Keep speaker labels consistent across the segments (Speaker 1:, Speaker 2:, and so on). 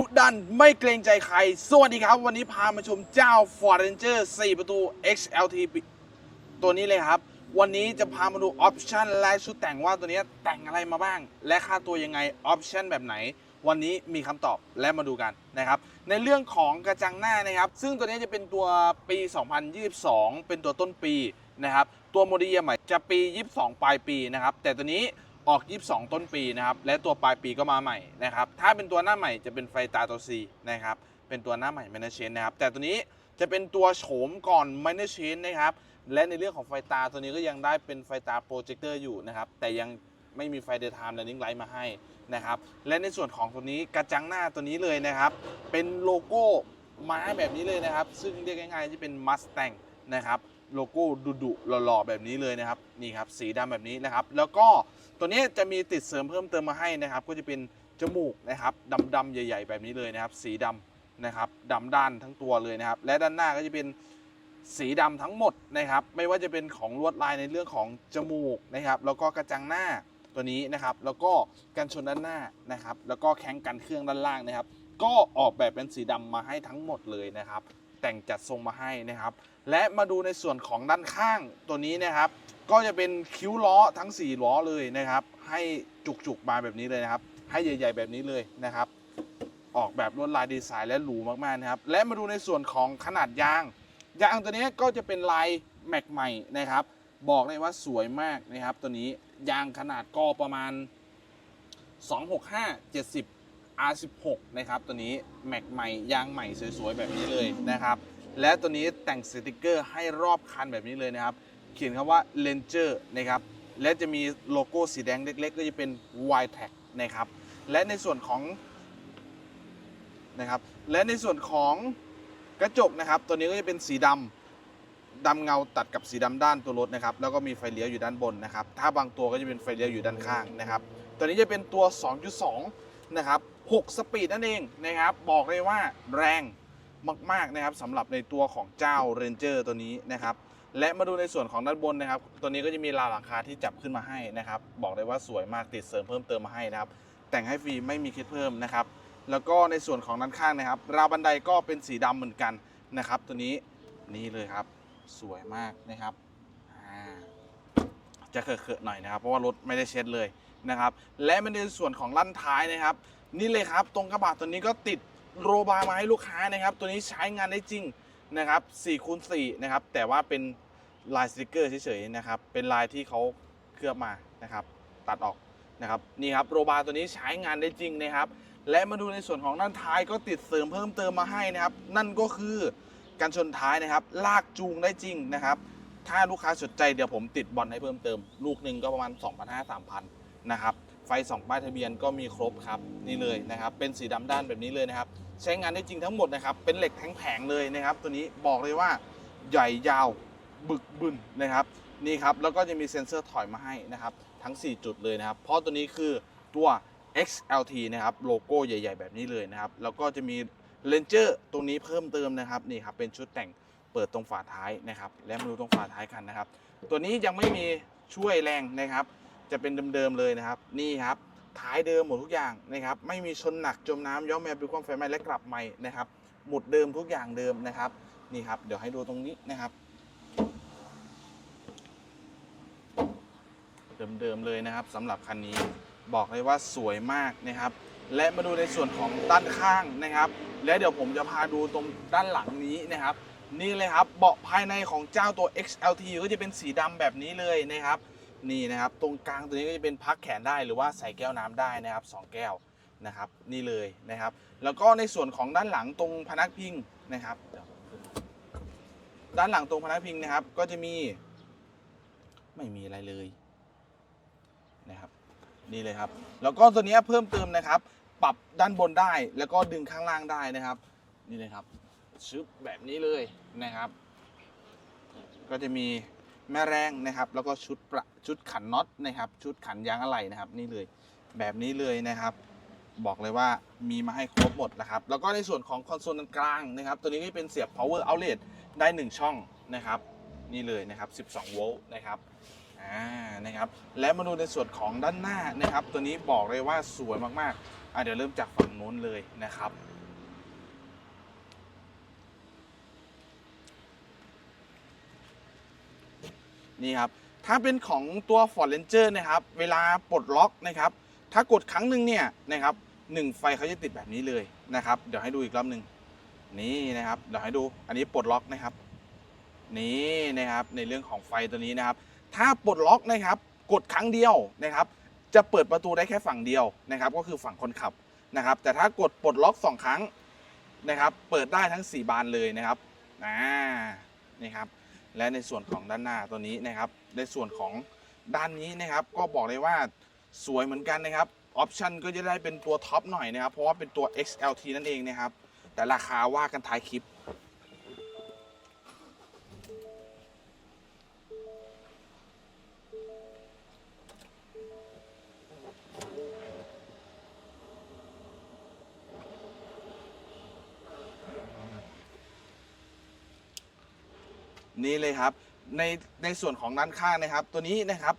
Speaker 1: ดุดันไม่เกรงใจใคร สวัสดีครับ วันนี้พามาชมเจ้า Ford Ranger 4 ประตู XLT ตัวนี้เลยครับ วันนี้จะพามาดูออปชันและชุดแต่งว่าตัวนี้แต่งอะไรมาบ้าง และค่าตัวยังไงออปชันแบบไหน วันนี้มีคำตอบและมาดูกันนะครับ ในเรื่องของกระจังหน้านะครับ ซึ่งตัวนี้จะเป็นตัวปี 2022 เป็นตัวต้นปีนะครับ ตัวโมเดลยียร์ใหม่จะปี 22 ปลายปีนะครับ แต่ตัวนี้ ออก 22 ต้นปีนะครับ และตัวปลายปีก็มาใหม่นะครับ ถ้าเป็นตัวหน้าใหม่จะเป็นไฟตาตัว C นะครับ เป็นตัวหน้าใหม่ m a n a g e n นะครับ แต่ตัวนี้จะเป็นตัวโฉมก่อน m a n a g e n นะครับ และในเรื่องของไฟตาตัวนี้ก็ยังได้เป็นไฟตาโปรเจคเตอร์อยู่นะครับ แต่ยังไม่มีไฟเดย์ไทม์และนิ่งไลท์มาให้นะครับ และในส่วนของตัวนี้กระจังหน้าตัวนี้เลยนะครับ เป็นโลโก้ม้าแบบนี้เลยนะครับ ซึ่งเรียกง่ายๆที่เป็น Mustang นะครับ โลโก้ดุๆหล่อๆแบบนี้เลยนะครับนี่ครับสีดำแบบนี้นะครับ แล้วก็ตัวนี้จะมีติดเสริมเพิ่มเติมมาให้นะครับ ก็จะเป็นจมูกนะครับดำๆใหญ่ ๆ แบบนี้เลยนะครับ สีดำนะครับดำด้านทั้งตัวเลยนะครับ และด้านหน้าก็จะเป็นสีดำทั้งหมดนะครับ ไม่ว่าจะเป็นของลวดลายในเรื่องของจมูกนะครับ แล้วก็กระจังหน้าตัวนี้นะครับ แล้วก็กันชนด้านหน้านะครับ แล้วก็แข้งกันเครื่องด้านล่างนะครับ ก็ออกแบบเป็นสีดำมาให้ทั้งหมดเลยนะครับ แต่งจัดทรงมาให้นะครับ และมาดูในส่วนของด้านข้างตัวนี้นะครับ ก็จะเป็นคิ้วล้อทั้ง 4 ล้อเลยนะครับ ให้จุกๆมาแบบนี้เลยนะครับ ให้ใหญ่ ๆ แบบนี้เลยนะครับ ออกแบบลวดลายดีไซน์และหรูมากๆนะครับ และมาดูในส่วนของขนาดยาง ยางตัวนี้ก็จะเป็นลายแม็กใหม่นะครับ บอกเลยว่าสวยมากนะครับ ตัวนี้ยางขนาดก็ประมาณ 265 70 R16 นะครับตัวนี้แม็กใหม่ยางใหม่สวยๆแบบนี้เลยนะครับและตัวนี้แต่งสติกเกอร์ให้รอบคันแบบนี้เลยนะครับ เขียนคำว่า Ranger นะครับและจะมีโลโก้สีแดงเล็ก ๆ ก็จะเป็น y t a g นะครับและในส่วนของนะครับและในส่วนของกระจกนะครับ ตัวนี้ก็จะเป็นสีดำดำเงาตัดกับสีดำด้านตัวรถนะครับแล้วก็มีไฟเลี้ยวอยู่ด้านบนนะครับถ้าบางตัวก็จะเป็นไฟเลี้ยวอยู่ด้านข้างนะครับตัวนี้จะเป็นตัว 2.2 นะครับ6สปีดนั่นเองนะครับบอกเลยว่าแรงมากๆนะครับสำหรับในตัวของเจ้า Ranger ตัวนี้นะครับและมาดูในส่วนของด้านบนนะครับ ตัวนี้ก็จะมีราวหลังคาที่จับขึ้นมาให้นะครับ บอกเลยว่าสวยมากติดเสริมเพิ่มเติมมาให้นะครับ แต่งให้ฟรีไม่มีคิดเพิ่มนะครับ แล้วก็ในส่วนของด้านข้างนะครับ ราวบันไดก็เป็นสีดำเหมือนกันนะครับ ตัวนี้นี่เลยครับ สวยมากนะครับ จะเขอะๆหน่อยนะครับ เพราะว่ารถไม่ได้เช็ดเลยนะครับ และมาในส่วนของลั่นท้ายนะครับ นี่เลยครับ ตรงกระบะตัวนี้ก็ติดโรบาร์มาให้ลูกค้านะครับ ตัวนี้ใช้งานได้จริงนะครับ4คูณ4นะครับ แต่ว่าเป็นลายสติกเกอร์เฉยๆนะครับ เป็นลายที่เขาเคลือบมานะครับ ตัดออกนะครับนี่ครับโรบาร์ตัวนี้ใช้งานได้จริงนะครับ และมาดูในส่วนของด้านท้ายก็ติดเสริมเพิ่มเติมมาให้นะครับ นั่นก็คือการชนท้ายนะครับ ลากจูงได้จริงนะครับ ถ้าลูกค้าสนใจเดี๋ยวผมติดบอลให้เพิ่มเติม ลูกหนึ่งก็ประมาณ 2,500-3,000นะครับไฟ 2 ป้ายทะเบียนก็มีครบครับนี่เลยนะครับเป็นสีดำด้านแบบนี้เลยนะครับใช้งานได้จริงทั้งหมดนะครับเป็นเหล็กแท่งแผงเลยนะครับ ตัวนี้บอกเลยว่าใหญ่ยาวบึกบึนนะครับนี่ครับแล้วก็จะมีเซ็นเซอร์ถอยมาให้นะครับทั้ง 4 จุดเลยนะครับ เพราะตัวนี้คือตัว XLT นะครับโลโก้ใหญ่ ๆ แบบนี้เลยนะครับ แล้วก็จะมีเลนเจอร์ตรงนี้เพิ่มเติมนะครับนี่ครับเป็นชุดแต่ง เปิดตรงฝาท้ายนะครับ และมาดูตรงฝาท้ายกันนะครับ ตัวนี้ยังไม่มีช่วยแรงนะครับ จะเป็นเดิมๆเลยนะครับ นี่ครับท้ายเดิมหมดทุกอย่างนะครับ ไม่มีชนหนักจมน้ำย้อมแมวเป็นความไฟไหม้และกลับใหม่นะครับ หมุดเดิมทุกอย่างเดิมนะครับ นี่ครับ เดี๋ยวให้ดูตรงนี้นะครับ เดิมๆเลยนะครับสำหรับคันนี้บอกเลยว่าสวยมากนะครับ และมาดูในส่วนของด้านข้างนะครับ และเดี๋ยวผมจะพาดูตรงด้านหลังนี้นะครับ นี่เลยครับเบาะภายในของเจ้าตัว XLT ก็จะเป็นสีดำแบบนี้เลยนะครับ นี่นะครับตรงกลางตัวนี้ก็จะเป็นพักแขนได้หรือว่าใส่แก้วน้ำได้นะครับสองแก้วนะครับ นี่เลยนะครับ แล้วก็ในส่วนของด้านหลังตรงพนักพิงนะครับ ด้านหลังตรงพนักพิงนะครับ ก็จะมี ไม่มีอะไรเลยนะครับนี่เลยครับ แล้วก็ตัวนี้เพิ่มเติมนะครับ ปรับด้านบนได้แล้วก็ดึงข้างล่างได้นะครับ นี่เลยครับชึบแบบนี้เลย นะครับ ก็จะมีแม่แรงนะครับ แล้วก็ชุดประชุดขันน็อตนะครับ ชุดขันยางอะไหล่นะครับ นี่เลยแบบนี้เลยนะครับ บอกเลยว่ามีมาให้ครบหมดนะครับ แล้วก็ในส่วนของคอนโซลกลางนะครับ ตัวนี้ก็เป็นเสียบ power outlet ได้ 1 ช่องนะครับ นี่เลยนะครับ 12 โวลต์นะครับอ่านะครับ และมาดูในส่วนของด้านหน้านะครับ ตัวนี้บอกเลยว่าสวยมากๆอะเดี๋ยวเริ่มจากฝั่งนู้นเลยนะครับ นี่ครับถ้าเป็นของตัว Ford Ranger นะครับเวลาปลดล็อกนะครับถ้ากดครั้งหนึ่งเนี่ยนะครับหนึ่งไฟเขาจะติดแบบนี้เลยนะครับ เดี๋ยวให้ดูอีกรอบหนึ่งนี่นะครับเดี๋ยวให้ดูอันนี้ปลดล็อกนะครับนี่นะครับในเรื่องของไฟตัวนี้นะครับ ถ้าปลดล็อกนะครับ กดครั้งเดียวนะครับ จะเปิดประตูได้แค่ฝั่งเดียวนะครับ ก็คือฝั่งคนขับนะครับ แต่ถ้ากดปลดล็อกสองครั้งนะครับ เปิดได้ทั้ง 4 บานเลยนะครับอ่านี่ครับ และในส่วนของด้านหน้าตัวนี้นะครับ ในส่วนของด้านนี้นะครับ ก็บอกเลยว่าสวยเหมือนกันนะครับออปชันก็จะได้เป็นตัวท็อปหน่อยนะครับ เพราะว่าเป็นตัว XLT นั่นเองนะครับ แต่ราคาว่ากันท้ายคลิป นี่เลยครับ ในในส่วนของด้านข้างนะครับ ตัวนี้นะครับ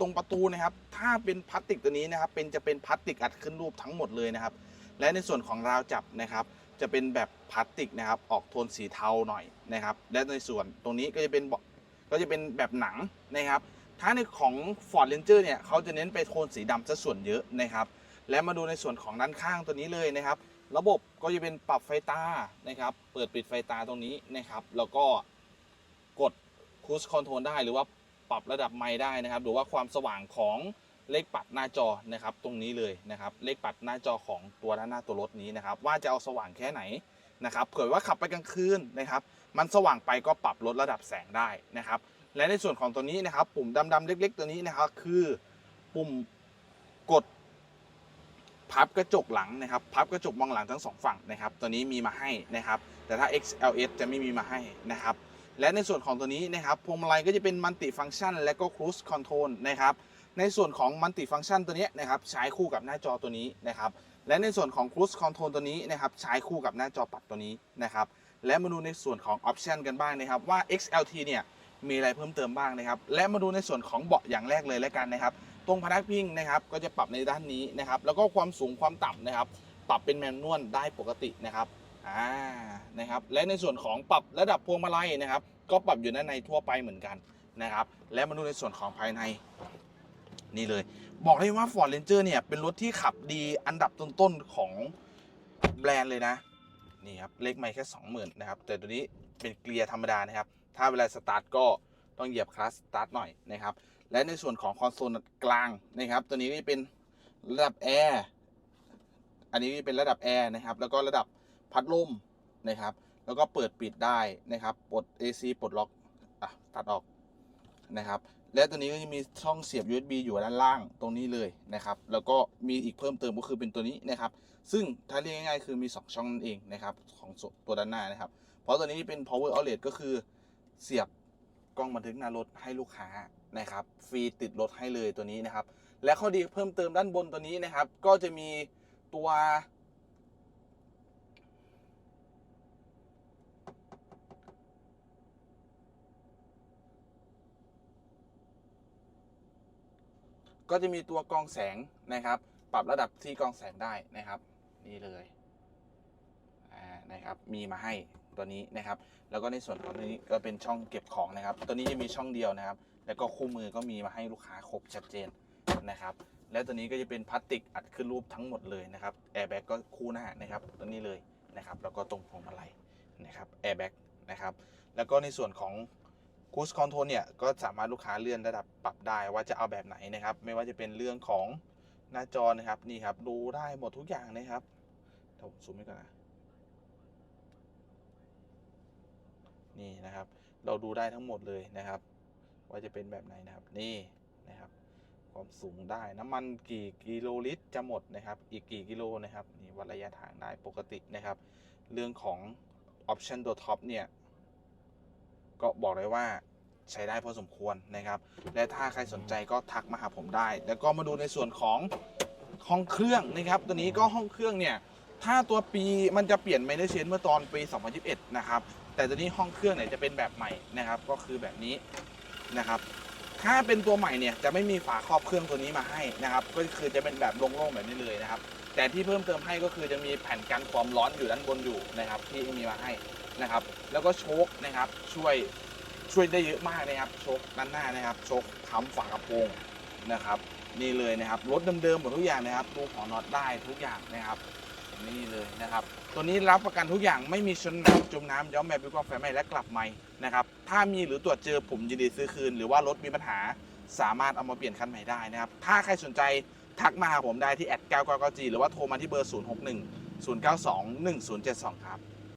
Speaker 1: ตรงประตูนะครับ ถ้าเป็นพลาสติกตัวนี้นะครับ เป็นจะเป็นพลาสติกอัดขึ้นรูปทั้งหมดเลยนะครับ และในส่วนของราวจับนะครับ จะเป็นแบบพลาสติกนะครับ ออกโทนสีเทาหน่อยนะครับ และในส่วนตรงนี้ก็จะเป็นก็จะเป็นแบบหนังนะครับถ้าในของ Ford Ranger เนี่ยเขาจะเน้นไปโทนสีดำซะส่วนเยอะนะครับ และมาดูในส่วนของด้านข้างตัวนี้เลยนะครับ ระบบก็จะเป็นปรับไฟตานะครับ เปิดปิดไฟตาตรงนี้นะครับ แล้วก็ คูสคอนโทรลได้หรือว่าปรับระดับไมค์ได้นะครับ หรือว่าความสว่างของเลขปัดหน้าจอนะครับตรงนี้เลยนะครับ เลขปัดหน้าจอของตัวด้านหน้าตัวรถนี้นะครับ ว่าจะเอาสว่างแค่ไหนนะครับเผื่อว่าขับไปกลางคืนนะครับ มันสว่างไปก็ปรับลดระดับแสงได้นะครับ และในส่วนของตัวนี้นะครับ ปุ่มดำๆเล็ก ๆ ตัวนี้นะครับ คือปุ่มกดพับกระจกหลังนะครับ พับกระจกมองหลังทั้งสองฝั่งนะครับ ตัวนี้มีมาให้นะครับ แต่ถ้า XLS จะไม่มีมาให้นะครับ และในส่วนของตัวนี้นะครับพวงมาลัยก็จะเป็นมัลติฟัง c t ชัน และก็ครู e คอนโทรลนะครับในส่วนของมัลติฟัง c t ชันตัวนี้นะครับใช้คู่กับหน้าจอตัวนี้นะครับและในส่วนของครู e คอนโทรลตัวนี้นะครับใช้คู่กับหน้าจอปัดตัวนี้นะครับและมาดูในส่วนของออปชันกันบ้างนะครับว่า XLT เนี่ยมีอะไรเพิ่มเติมบ้างนะครับ และมาดูในส่วนของเบาะอย่างแรกเลยแล้วกันนะครับ ตรงพนักพิงนะครับก็จะปรับในด้านนี้นะครับ แล้วก็ความสูงความต่ำนะครับ ปรับเป็นแมนนวลได้ปกตินะครับ อ่านะครับและในส่วนของปรับระดับพวงมาลัยนะครับ ก็ปรับอยู่ด้านในทั่วไปเหมือนกันนะครับ และมาดูในส่วนของภายในนี่เลย บอกเลยว่า Ford Ranger เนี่ยเป็นรถที่ขับดีอันดับต้นๆของแบรนด์เลยนะนี่ครับเลขไม่แค่20,000นะครับแต่ตัวนี้เป็นเกียร์ธรรมดานะครับ ถ้าเวลาสตาร์ทก็ต้องเหยียบคลัตช์สตาร์ทหน่อยนะครับ และในส่วนของคอนโซลกลางนะครับ ตัวนี้ก็จะเป็นระดับแอร์อันนี้เป็นระดับแอร์นะครับ แล้วก็ระดับ พัดลมนะครับ แล้วก็เปิดปิดได้นะครับปลด AC ปลดล็อกอะตัดออกนะครับ และตัวนี้ก็จะมีช่องเสียบ USB อยู่ด้านล่างตรงนี้เลยนะครับ แล้วก็มีอีกเพิ่มเติมก็คือเป็นตัวนี้นะครับ ซึ่งถ้าเรียกง่ายๆคือมี 2 ช่องนั่นเองนะครับของตัวด้านหน้านะครับ เพราะตัวนี้เป็น power outlet ก็คือเสียบกล้องบันทึกหน้ารถให้ลูกค้านะครับฟรีติดรถให้เลยตัวนี้นะครับ และข้อดีเพิ่มเติมด้านบนตัวนี้นะครับ ก็จะมีตัว ก็จะมีตัวกองแสงนะครับ ปรับระดับที่กองแสงได้นะครับ นี่เลยนะครับมีมาให้ตัวนี้นะครับ แล้วก็ในส่วนของตัวนี้ก็เป็นช่องเก็บของนะครับ ตัวนี้จะมีช่องเดียวนะครับ แล้วก็คู่มือก็มีมาให้ลูกค้าครบชัดเจนนะครับ และตัวนี้ก็จะเป็นพลาสติกอัดขึ้นรูปทั้งหมดเลยนะครับแอร์แบ็กก็คู่หน้านะครับ ตัวนี้เลยนะครับ แล้วก็ตรงพวงมาลัยนะครับแอร์แบ็กนะครับ แล้วก็ในส่วนของ คูสคอนโทรลเนี่ยก็สามารถลูกค้าเลื่อนระดับปรับได้ว่าจะเอาแบบไหนนะครับ ไม่ว่าจะเป็นเรื่องของหน้าจอนะครับนี่ครับดูได้หมดทุกอย่างนะครับเดี๋ยวซูมให้ก่อนนะนี่นะครับ เราดูได้ทั้งหมดเลยนะครับ ว่าจะเป็นแบบไหนนะครับนี่นะครับ ความสูงได้น้ำมันกี่กิโลลิตรจะหมดนะครับ อีกกี่กิโลนะครับนี่วัดระยะทางได้ปกตินะครับ เรื่องของออปชันตัวท็อปเนี่ย ก็บอกเลยว่าใช้ได้พอสมควรนะครับ และถ้าใครสนใจก็ทักมาหาผมได้ แล้วก็มาดูในส่วนของห้องเครื่องนะครับ ตัวนี้ก็ห้องเครื่องเนี่ย ถ้าตัวปีมันจะเปลี่ยนไมเนเชนเมื่อตอนปี 2021 นะครับ แต่ตัวนี้ห้องเครื่องเนี่ยจะเป็นแบบใหม่นะครับ ก็คือแบบนี้นะครับ ถ้าเป็นตัวใหม่เนี่ยจะไม่มีฝาครอบเครื่องตัวนี้มาให้นะครับ ก็คือจะเป็นแบบโล่งๆแบบนี้เลยนะครับ แต่ที่เพิ่มเติมให้ก็คือจะมีแผ่นกันความร้อนอยู่ด้านบนอยู่นะครับ ที่มีมาให้ นะครับ แล้วก็โชคนะครับช่วยช่วยได้เยอะมากนะครับโชคด้านหน้านะครับโชคค้ำฝากระโปรงนะครับ นี่เลยนะครับรถเดิมๆหมดทุกอย่างนะครับดูหัวน็อตได้ทุกอย่างนะครับนี่เลยนะครับ ตัวนี้รับประกันทุกอย่างไม่มีชนน้ำจมน้ำย้อมแบบวิกว่าไฟไหม้และกลับใหม่นะครับถ้ามีหรือตรวจเจอผมยินดีซื้อคืน หรือว่ารถมีปัญหาสามารถเอามาเปลี่ยนคันใหม่ได้นะครับ ถ้าใครสนใจทักมาหาผมได้ที่แอด9 9 9 g หรือว่าโทรมาที่เบอร์ 061 092 1072 ครับ